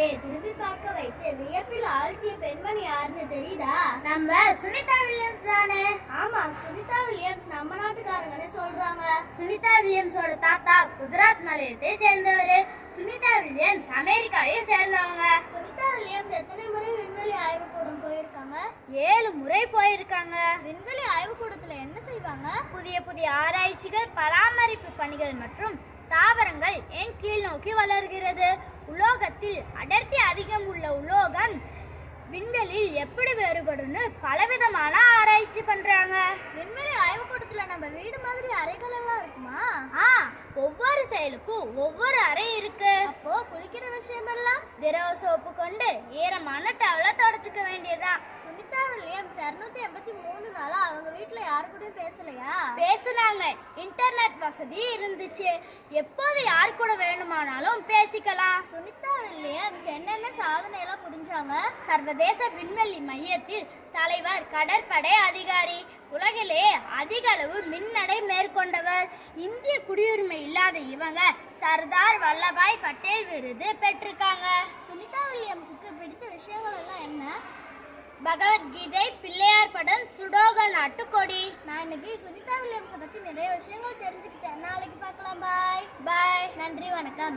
கேட்டு திரும்பி பார்க்க வைத்து வியப்பில் ஆழ்த்திய பெண்மணி யாருன்னு தெரியுதா? நம்ம சுனிதா வில்லியம்ஸ் தானே? ஆமா சுனிதா வில்லியம்ஸ் நம்ம நாட்டுக்காரங்கன்னு சொல்றாங்க. சுனிதா வில்லியம்ஸோட தாத்தா குஜராத் மாநிலத்தை சேர்ந்தவர். சுனிதா வில்லியம்ஸ் அமெரிக்காவை சேர்ந்தவங்க. சுனிதா வில்லியம்ஸ் எத்தனை முறை விண்வெளி ஆய்வுக்கூடம் போயிருக்காங்க? ஏழு முறை போயிருக்காங்க. விண்வெளி ஆய்வுக்கூடத்துல என்ன செய்வாங்க? புதிய புதிய ஆராய்ச்சிகள் பராமரிப்பு பணிகள் மற்றும் தாவரங்கள் ஏன் கீழ் நோக்கி வளர்கிறது. உலோகத்தில் அடர்த்தி அதிகம் உள்ள உலோகம் விண்வெளியில் எப்படி வேறுபடும்னு பலவிதமான ஆராய்ச்சி பண்றாங்க. விண்வெளி ஆய்வுக்கூடத்துல நம்ம வீடு மாதிரி அறைகள் எல்லாம் இருக்குமா? ஆ ஒவ்வொரு செயலுக்கும் ஒவ்வொரு அறை இருக்கு. அப்போ குளிக்கிற விஷயமெல்லாம்? திரவ சோப்பு கொண்டு ஈரமான டவலை தொடச்சுக்க வேண்டியதுதான். சுனிதா வில்லியம்ஸ் இருநூத்தி எண்பத்தி மூணு நாளா அவங்க வீட்ல யாரு கூடயும் பேசலையா? பேசுனாங்க. இன்டர்நெட் வசதி இருந்துச்சு. எப்போது யார் கூட வேணுமானாலும் பேசிக்கலாம். சுனிதா வில்லியம்ஸ் என்னென்ன சாதனை எல்லாம் புரிஞ்சாங்க? சர்வதேச விண்வெளி மையத்தில் தலைவர் கடற்படை அதிகாரி உலகிலே அதிக அளவு மின்னடை மேற்கொண்டவர். இந்திய குடியுரிமை இல்லாத இவங்க சர்தார் வல்லபாய் பட்டேல் விருது பெற்றிருக்காங்க. சுனிதா வில்லியம்ஸுக்கு பிடித்த விஷயங்கள் எல்லாம் என்ன? பகவத்கீதை பிள்ளையார் படம் சுடோக நாட்டுக்கொடி. நான் இன்னைக்கு சுனிதா வில்லியம்ஸை பத்தி நிறைய விஷயங்கள் தெரிஞ்சுக்கிட்டேன். நாளைக்கு நன்றி வணக்கம்.